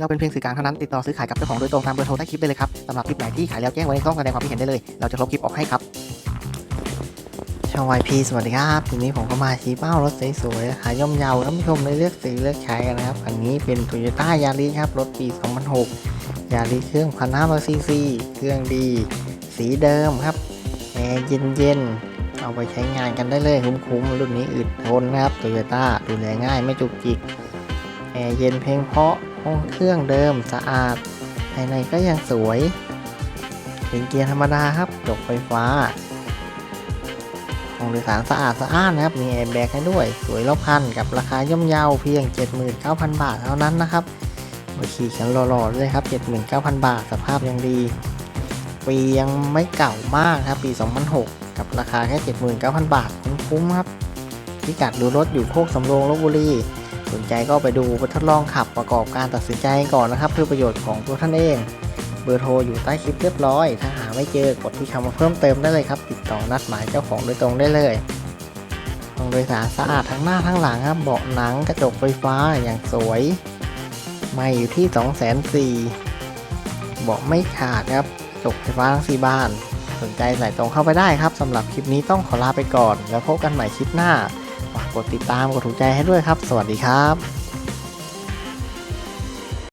เราเป็นเพียงสื่อกลางเท่านั้นติดต่อซื้อขายกับเจ้าของโดยตรงตามเบอร์โทรใต้คลิปได้เลยครับสำหรับคลิปไหนที่ขายแล้วแจ้งไว้ในช่องแสดงความคิดเห็นได้เลย เราจะลบคลิปออกให้ครับช่อง YP สวัสดีครับทีนี้ผมก็มาชี้เป้ารถสวยๆขายย่อมเยาท่านผู้ชมได้เลือกซื้อเลือกใช้กันนะครับคันนี้เป็น Toyota Yaris ครับรถปี 2006 Yaris เครื่อง1,500ซีซีเครื่องดี สีเดิมครับแอร์เย็นๆเอาไปใช้งานกันได้เลยคุ้มๆรุ่นนี้อึดทนนะครับ Toyota ดูแลง่ายไม่จุกจิกแอร์เย็นเพลงเพราะ ห้องเครื่องเดิมสะอาด ภายในก็ยังสวย เป็นเกียร์ธรรมดาครับจกไฟฟ้า ห้องโดยสารสะอาดสะอ้านนะครับ มีแอร์แบกให้ด้วย สวยรอบคันกับราคาย่อมเยาเพียง 79,000 บาทเท่านั้นนะครับมาขี่กันหล่อๆเลยครับ 79,000 บาทสภาพยังดี ปียังไม่เก่ามากครับ ปี 2006 กับราคาแค่ 79,000 บาทคุ้มๆครับพิกัดดูรถอยู่โคกสำโรงลบบุรี สนใจก็ไปดูไปทดลองขับประกอบการตัดสินใจก่อนนะครับเพื่อประโยชน์ของตัวท่านเอง เบอร์โทรอยู่ใต้คลิปเรียบร้อย ถ้าหาไม่เจอกดที่คำว่าเพิ่มเติมได้เลยครับ ติดต่อนัดหมายเจ้าของโดยตรงได้เลยห้องโดยสารสะอาดทั้งหน้าทั้งหลังครับเบาะหนังกระจกไฟฟ้าอย่างสวยไม่อยู่ที่ 2 4 0 0 0เบาะไม่ขาดครับกระจกไฟฟ้าทั้ง4บาน สนใจใส่ตรงเข้าไปได้ครับสำหรับคลิปนี้ต้องขอลาไปก่อน แล้วพบกันใหม่คลิปหน้า ฝากกดติดตามกดถูกใจให้ด้วยครับ สวัสดีครับ